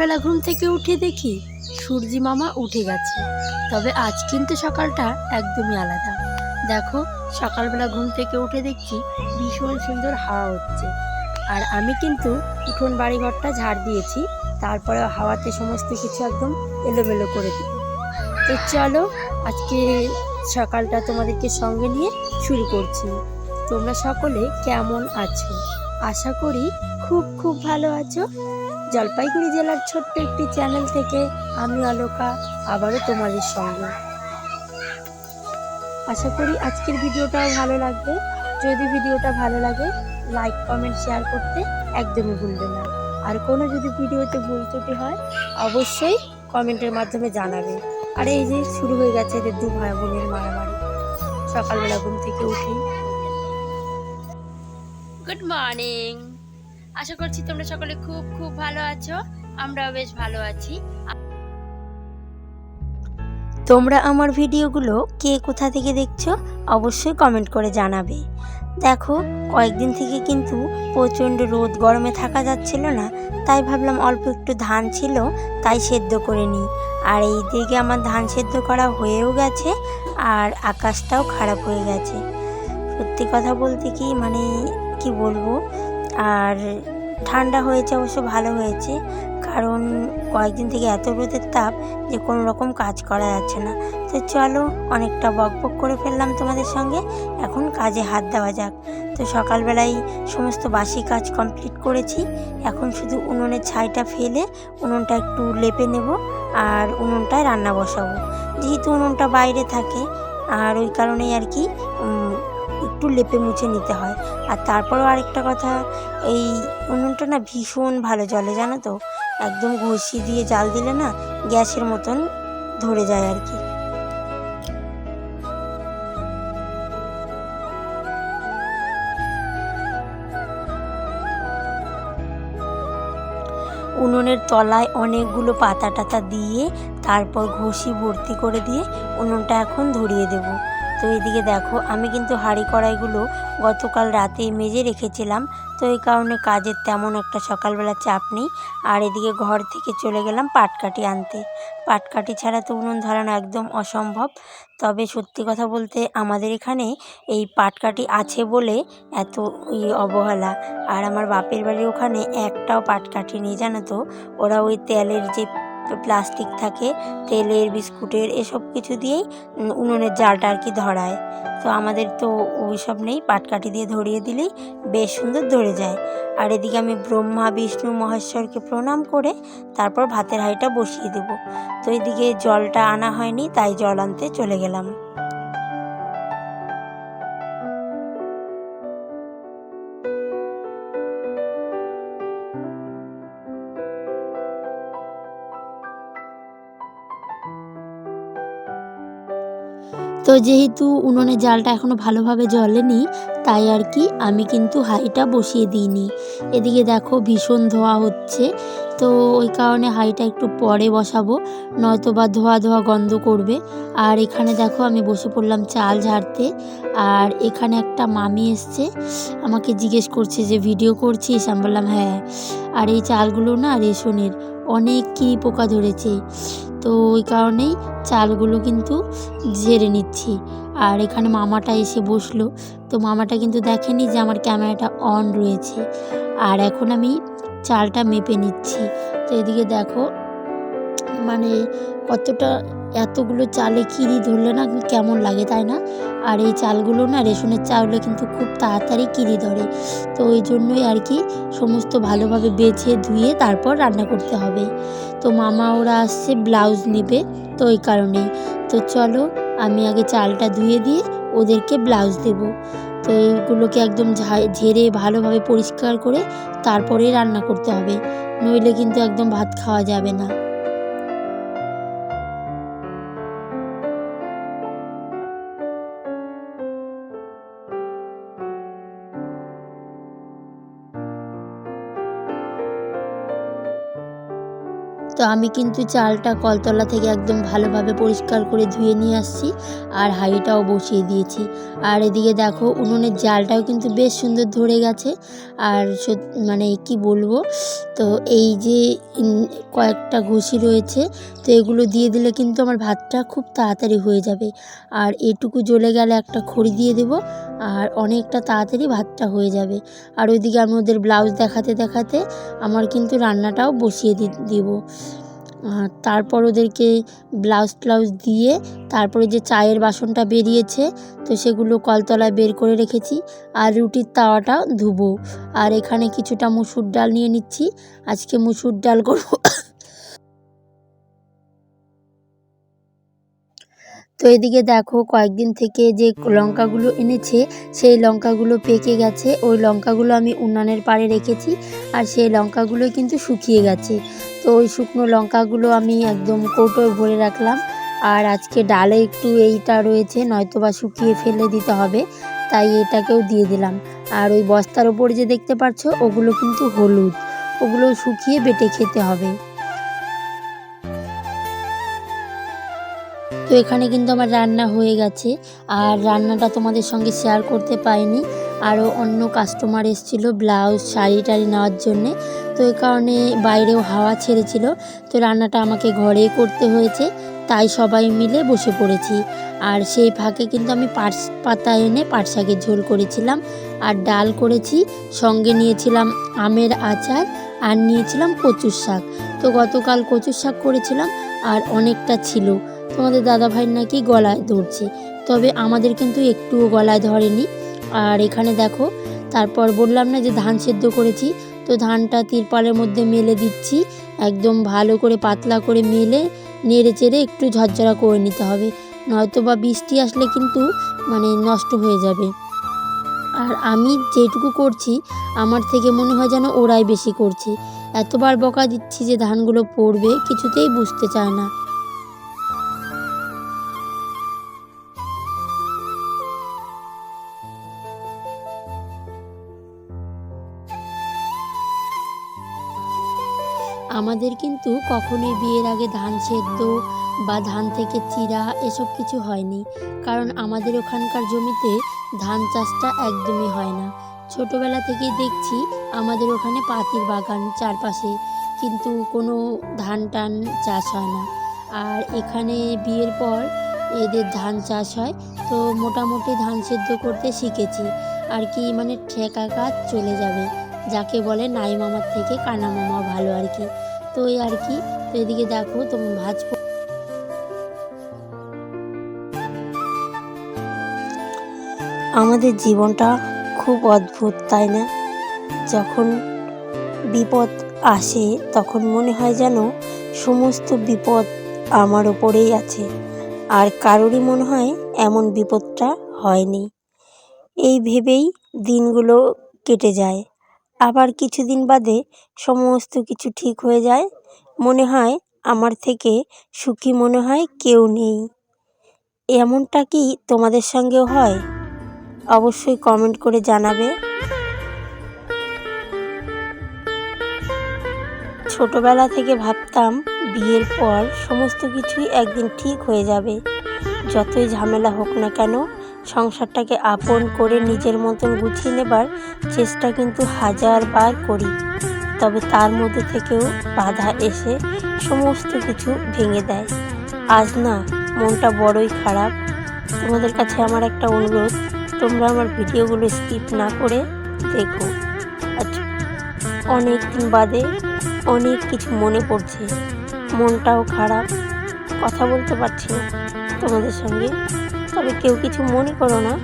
সকালবেলা ঘুম থেকে উঠে দেখি সূর্যি মামা উঠে গেছে। তবে আজ কিন্তু সকালটা একদমই আলাদা। দেখো, সকালবেলা ঘুম থেকে উঠে দেখছি ভীষণ সুন্দর হাওয়া হচ্ছে। আর আমি কিন্তু উঠোন বাড়িঘরটা ঝাড় দিয়েছি তারপরে হাওয়াতে সমস্ত কিছু একদম এলোমেলো করে দিই তো চলো, আজকে সকালটা তোমাদেরকে সঙ্গে নিয়ে শুরু করছি। তোমরা সকলে কেমন আছো? আশা করি খুব খুব ভালো আছো। জলপাইগুড়ি জেলার ছোট্ট একটি চ্যানেল থেকে আমি অলোকা আবারও তোমাদের সঙ্গে। আশা করি আজকের ভিডিওটাও ভালো লাগবে। যদি ভিডিওটা ভালো লাগে, লাইক, কমেন্ট, শেয়ার করতে একদমই ভুলবে না। আর কোনো যদি ভিডিওতে ভুল ত্রুটি হয়, অবশ্যই কমেন্টের মাধ্যমে জানাবে। আর এই যে শুরু হয়ে গেছে এদের দু ভাই বোনের মারামারি। সকালবেলা ঘুম থেকে উঠি গুড মর্নিং আশা করছি তোমরা সকলে খুব খুব ভালো আছো। আমরাও বেশ ভালো আছি। তোমরা আমার ভিডিওগুলো কে কোথা থেকে দেখছ অবশ্যই কমেন্ট করে জানাবে। দেখো, কয়েকদিন থেকে কিন্তু প্রচণ্ড রোদ গরমে থাকা যাচ্ছিল না, তাই ভাবলাম অল্প একটু ধান ছিল, তাই সেদ্ধ করে নিই। আর এই দিকে আমার ধান সেদ্ধ করা হয়েও গেছে, আর আকাশটাও খারাপ হয়ে গেছে। সত্যি কথা বলতে কি মানে কি বলব আর ঠান্ডা হয়েছে অবশ্য ভালো হয়েছে, কারণ কয়েকদিন থেকে এত রোদের তাপ যে কোনো রকম কাজ করা যাচ্ছে না। তো চলো, অনেকটা বক বক করে ফেললাম তোমাদের সঙ্গে, এখন কাজে হাত দেওয়া যাক। তো সকালবেলায় সমস্ত বাসি কাজ কমপ্লিট করেছি, এখন শুধু উনুনের ছাইটা ফেলে উনুনটা একটু লেপে নেব আর উনুনটায় রান্না বসাবো। যেহেতু উনুনটা বাইরে থাকে, আর ওই কারণেই আর কি একটু লেপে মুছে নিতে হয়। আর তারপরেও আরেকটা কথা, এই উনুনটা না ভীষণ ভালো জলে জানো তো? একদম ঘষি দিয়ে জাল দিলে না গ্যাসের মতন ধরে যায় আর কি। উনুনের তলায় অনেকগুলো পাতা টাতা দিয়ে তারপর ঘষি ভর্তি করে দিয়ে উনুনটা এখন ধরিয়ে দেব। তো এদিকে দেখো, আমি কিন্তু হাঁড়ি কড়াইগুলো গতকাল রাতে মেজে রেখেছিলাম, তো এই কারণে কাজের তেমন একটা সকালবেলা চাপ নেই। আর এদিকে ঘর থেকে চলে গেলাম পাটকাঠি আনতে। পাটকাঠি ছাড়া তো উনুন ধরানো একদম অসম্ভব। তবে সত্যি কথা বলতে আমাদের এখানে এই পাটকাঠি আছে বলে এত ই অবহেলা। আর আমার বাপের বাড়ির ওখানে একটাও পাটকাঠি নেই, জানো তো? ওরা ওই তেলের যে প্লাস্টিক থাকে, তেলের, বিস্কুটের, এসব কিছু দিয়েই উনুনের জালটা আর কি ধরায়। তো আমাদের তো ওই সব নেই, পাটকাঠি দিয়ে ধরিয়ে দিলেই বেশ সুন্দর ধরে যায়। আর এদিকে আমি ব্রহ্মা, বিষ্ণু, মহেশ্বরকে প্রণাম করে তারপর ভাতের হাঁড়িটা বসিয়ে দেব। তো এদিকে জলটা আনা হয়নি, তাই জল আনতে চলে গেলাম। তো যেহেতু উনুনের জালটা এখনও ভালোভাবে জ্বলেনি, তাই আর কি আমি কিন্তু হাঁড়িটা বসিয়ে দিইনি। এদিকে দেখো ভীষণ ধোয়া হচ্ছে, তো ওই কারণে হাঁড়িটা একটু পরে বসাবো নয়তো বা ধোয়া ধোয়া গন্ধ করবে। আর এখানে দেখো আমি বসে পড়লাম চাল ঝাড়তে, আর এখানে একটা মামি এসছে, আমাকে জিজ্ঞেস করছে যে, ভিডিও করছিস? আমি বললাম হ্যাঁ। আর এই চালগুলো না রেশনের, অনেক কী পোকা ধরেছে। তো ওই কারণেই চালগুলো কিন্তু ঝেড়ে নিচ্ছি। আর এখানে মামাটা এসে বসল। তো মামাটা কিন্তু দেখেনি যে আমার ক্যামেরাটা অন রয়েছে। আর এখন আমি চালটা মেপে নিচ্ছি। তো এদিকে দেখো মানে কতটা, এতগুলো চালে কিরি ধরলে না কেমন লাগে, তাই না? আর এই চালগুলো না রেশনের চাউলে কিন্তু খুব তাড়াতাড়ি কিরি ধরে। তো ওই জন্যই আর কি সমস্ত ভালোভাবে বেছে ধুয়ে তারপর রান্না করতে হবে। তো মামা ওরা আসছে ব্লাউজ নেবে তো ওই কারণেই। তো চলো আমি আগে চালটা ধুয়ে দিয়ে ওদেরকে ব্লাউজ দেব। তো এইগুলোকে একদম ঝেড়ে ভালোভাবে পরিষ্কার করে তারপরে রান্না করতে হবে। নইলে কিন্তু একদম ভাত খাওয়া যাবে না। তো আমি কিন্তু চালটা কলতলা থেকে একদম ভালোভাবে পরিষ্কার করে ধুয়ে নিয়ে আসছি আর হাঁড়িটাও বসিয়ে দিয়েছি। আর এদিকে দেখো উনুনের জালটাও কিন্তু বেশ সুন্দর ধরে গেছে। আর মানে কি বলব, তো এই যে কয়েকটা ঘুষি রয়েছে, তো এগুলো দিয়ে দিলে কিন্তু আমার ভাতটা খুব তাড়াতাড়ি হয়ে যাবে। আর এটুকু জ্বলে গেলে একটা খড়ি দিয়ে দেবো। আর অনেকটা তাড়াতাড়ি ভাতটা হয়ে যাবে। আর ওইদিকে আমি ওদের ব্লাউজ দেখাতে দেখাতে আমার কিন্তু রান্নাটাও বসিয়ে দিব। তারপর ওদেরকে ব্লাউজ ট্লাউজ দিয়ে তারপরে যে চায়ের বাসনটা বেরিয়েছে, তো সেগুলো কলতলায় বের করে রেখেছি। আর রুটির তাওয়াটা ধুবো। আর এখানে কিছুটা মুসুর ডাল নিয়ে নিচ্ছি। আজকে মুসুর ডাল করব। তো এদিকে দেখো কয়েকদিন থেকে যে লঙ্কাগুলো এনেছে, সেই লঙ্কাগুলো পেকে গেছে। ওই লঙ্কাগুলো আমি উনানের পাড়ে রেখেছি আর সেই লঙ্কাগুলো কিন্তু শুকিয়ে গেছে। তো ওই শুকনো লঙ্কাগুলো আমি একদম কৌটোয় ভরে রাখলাম। আর আজকে ডালে একটু এইটা রয়েছে নয়তো বা শুকিয়ে ফেলে দিতে হবে, তাই এটাকেও দিয়ে দিলাম। আর ওই বস্তার ওপরে যে দেখতে পাচ্ছ, ওগুলো কিন্তু হলুদ। ওগুলো শুকিয়ে বেটে খেতে হবে। তো এখানে কিন্তু আমার রান্না হয়ে গেছে। আর রান্নাটা তোমাদের সঙ্গে শেয়ার করতে পারিনি। আরও অন্য কাস্টমার এসেছিল ব্লাউজ শাড়ি টাড়ি নেওয়ার জন্যে। তো এ কারণে বাইরেও হাওয়া ছেড়েছিল। তো রান্নাটা আমাকে ঘরেই করতে হয়েছে। তাই সবাই মিলে বসে পড়েছি। আর সেই ফাঁকে কিন্তু আমি পাট পাতা এনে পাট শাকের ঝোল করেছিলাম। আর ডাল করেছি। সঙ্গে নিয়েছিলাম আমের আচার। আর নিয়েছিলাম কচুর শাক। তো গতকাল কচুর শাক করেছিলাম আর অনেকটা ছিল। তোমাদের দাদা ভাইয়ের নাকি গলায় ধরছে। তবে আমাদের কিন্তু একটুও গলায় ধরেনি। আর এখানে দেখো, তারপর বললাম না যে ধান সেদ্ধ করেছি, তো ধানটা তিরপালের মধ্যে মেলে দিচ্ছি। একদম ভালো করে পাতলা করে মেলে নেড়ে চেড়ে একটু ঝরঝরা করে নিতে হবে। নয়তো বা বৃষ্টি আসলে কিন্তু মানে নষ্ট হয়ে যাবে। আর আমি যেটুকু করছি, আমার থেকে মনে হয় যেন ওরাই বেশি করছে। এতবার বকা দিচ্ছি যে ধানগুলো পড়বে, কিছুতেই বুঝতে চায় না। আমাদের কিন্তু কখনোই বিয়ের আগে ধান সেদ্ধ বা ধান থেকে চিরা এসব কিছু হয়নি। কারণ আমাদের ওখানকার জমিতে ধান চাষটা একদমই হয় না। ছোটোবেলা থেকেই দেখছি আমাদের ওখানে পাতির বাগান চারপাশে, কিন্তু কোনো ধান টান চাষ হয় না। আর এখানে বিয়ের পর এদের ধান চাষ হয়, তো মোটামুটি ধান সেদ্ধ করতে শিখেছি। আর কি মানে ঠেকা কাজ চলে যাবে, যাকে বলে নাই মামার থেকে কানা মামা ভালো আর কি। তো এই আর কি? তো এদিকে দেখো তুমি ভাজ আমাদের জীবনটা খুব অদ্ভুত, তাই না? যখন বিপদ আসে, তখন মনে হয় যেন সমস্ত বিপদ আমার ওপরেই আছে। আর কারোরই মনে হয় এমন বিপদটা হয়নি। এই ভেবেই দিনগুলো কেটে যায়। আবার কিছুদিন বাদে সমস্ত কিছু ঠিক হয়ে যায়। মনে হয় আমার থেকে সুখী মনে হয় কেউ নেই। এমনটা কি তোমাদের সঙ্গেও হয়? অবশ্যই কমেন্ট করে জানাবে। ছোটবেলা থেকে ভাবতাম বিয়ের পর সমস্ত কিছুই একদিন ঠিক হয়ে যাবে। যতই ঝামেলা হোক না কেন সংসারটাকে আপন করে নিজের মতন গুছিয়ে নেবার চেষ্টা কিন্তু হাজারবার করি। তবে তার মধ্যে থেকেও বাধা এসে সমস্ত কিছু ভেঙে দেয়। আজ না, মনটা বড়ই খারাপ। তোমাদের কাছে আমার একটা অনুরোধ, তোমরা আমার ভিডিওগুলো স্কিপ না করে দেখো। আচ্ছা অনেক দিন বাদে অনেক কিছু মনে পড়ছে। মনটাও খারাপ। কথা বলতে পারছি না তোমাদের সঙ্গে। তবে কেউ কিছু মনে করো না।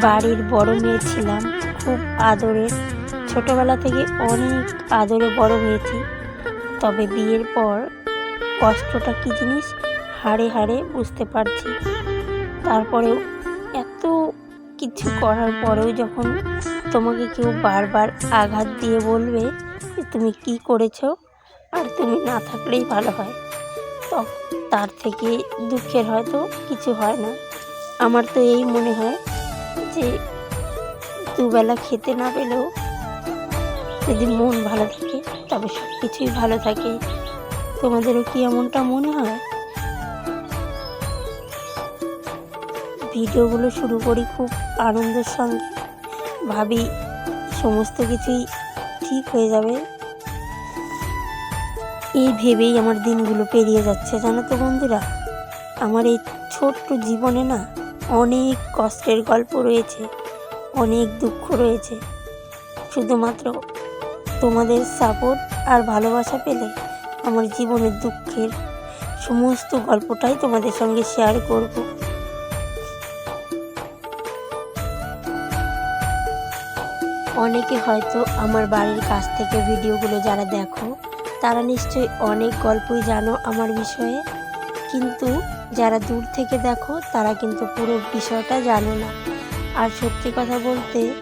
বাড়ির বড় মেয়ে ছিলাম, খুব আদরের। ছোটবেলা থেকে অনেক আদরে বড় হয়েছি। তবে বিয়ের পর কষ্টটা কী জিনিস, হাড়ে হাড়ে বুঝতে পারছি। তারপরেও এত কিছু করার পরেও যখন তোমাকে কেউ বারবার আঘাত দিয়ে বলবে তুমি কি করেছ? আর তুমি না থাকলেই ভালো হয়। তো, তার থেকে দুঃখের হয়তো কিছু হয় না। আমার তো এই মনে হয় যে, দুবেলা খেতে না পেলেও যদি মন ভালো থাকে, তবে সব কিছুই ভালো থাকে। তোমাদেরও কি এমনটা মনে হয়? ভিডিওগুলো শুরু করি খুব আনন্দের সঙ্গে। ভাবি সমস্ত কিছুই ঠিক হয়ে যাবে। এই ভেবেই আমার দিনগুলো পেরিয়ে যাচ্ছে, জানো তো বন্ধুরা? আমার এই ছোট্ট জীবনে না অনেক কষ্টের গল্প রয়েছে, অনেক দুঃখ রয়েছে। শুধুমাত্র তোমাদের সাপোর্ট আর ভালোবাসা পেলে আমার জীবনের দুঃখের সমস্ত গল্পটাই তোমাদের সঙ্গে শেয়ার করব। অনেকে হয়তো আমার বাড়ির কাছ থেকে ভিডিওগুলো যারা দেখো তারা নিশ্চয়ই অনেক গল্পই জানো আমার বিষয়ে। কিন্তু যারা দূর থেকে দেখো, তারা কিন্তু পুরো বিষয়টা জানো না। আর সত্যি কথা বলতে,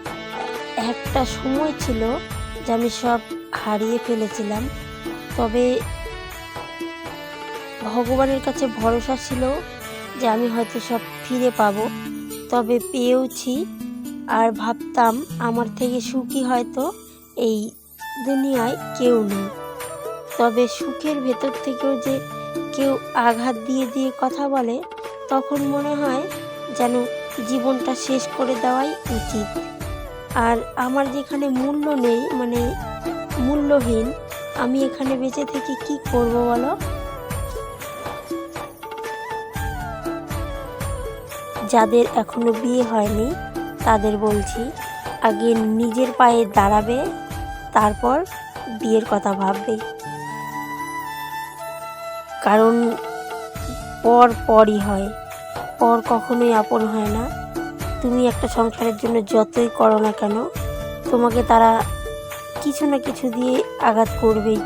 একটা সময় ছিল যে আমি সব হারিয়ে ফেলেছিলাম। তবে ভগবানের কাছে ভরসা ছিল যে আমি হয়তো সব ফিরে পাবো। তবে পেয়েওছি আর ভাবতাম, আমার থেকে সুখী হয়তো এই দুনিয়ায় কেউ নেই। তবে সুখের ভেতর থেকেও যে কেউ আঘাত দিয়ে দিয়ে কথা বলে, তখন মনে হয় যেন জীবনটা শেষ করে দেওয়াই উচিত। আর আমার যেখানে মূল্য নেই মানে মূল্যহীন, আমি এখানে বেঁচে থেকে কি করব বলো? যাদের এখনও বিয়ে হয়নি, তাদের বলছি, আগে নিজের পায়ে দাঁড়াবে, তারপর বিয়ের কথা ভাববে। কারণ পর পরই হয়। পর কখনোই আপন হয় না। তুমি একটা সংসারের জন্য যতই করো না কেন, তোমাকে তারা কিছু না কিছু দিয়ে আঘাত করবেই।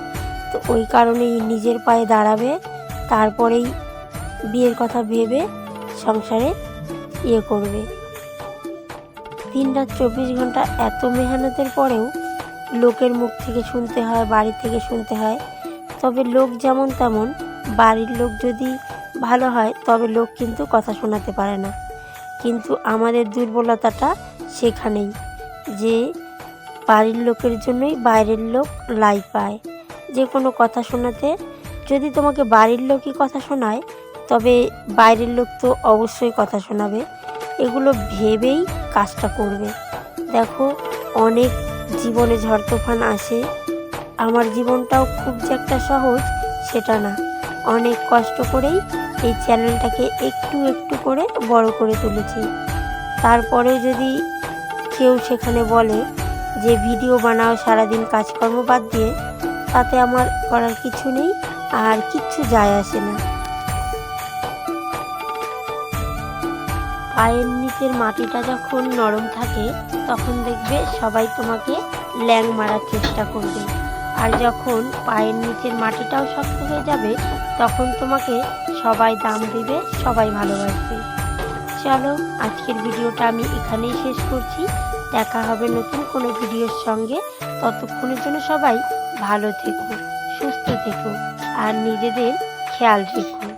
তো ওই কারণেই নিজের পায়ে দাঁড়াবে, তারপরেই বিয়ের কথা ভেবে সংসারে ইয়ে করবে। দিন রাত চব্বিশ ঘণ্টা এত মেহনতের পরেও লোকের মুখ থেকে শুনতে হয়, বাড়ি থেকে শুনতে হয়। তবে লোক যেমন তেমন বাড়ির লোক যদি ভালো হয়, তবে লোক কিন্তু কথা শোনাতে পারে না। কিন্তু আমাদের দুর্বলতাটা সেখানেই, যে বাড়ির লোকের জন্যই বাইরের লোক লাই পায়। যে কোনো কথা শোনাতে, যদি তোমাকে বাড়ির লোকই কথা শোনায়, তবে বাইরের লোক তো অবশ্যই কথা শোনাবে। এগুলো ভেবেই কাজটা করবে। দেখো, অনেক জীবনে ঝড় তুফান আসে। আমার জীবনটাও খুব যে একটা সহজ, সেটা না। অনেক কষ্ট করেই এই চ্যানেলটাকে একটু একটু করে বড় করে তুলেছি। তারপরেও যদি কেউ সেখানে বলে যে ভিডিও বানাও, সারাদিন কাজকর্ম বাদ দিয়ে, তাতে আমার করার কিছু নেই আর কিচ্ছু যায় আসে না। পায়ের নিচের মাটিটা যখন নরম থাকে, তখন দেখবে সবাই তোমাকে ল্যাং মারার চেষ্টা করবে। আর যখন পায়ের নিচের মাটিটাও শক্ত হয়ে যাবে, তখন তোমাকে সবাই দাম দেবে, সবাই ভালোবাসবে। চলো, আজকের ভিডিওটা আমি এখানেই শেষ করছি। দেখা হবে নতুন কোনো ভিডিওর সঙ্গে। ততক্ষণের জন্য সবাই ভালো থেকো, সুস্থ থেকো, আর নিজেদের খেয়াল রেখো।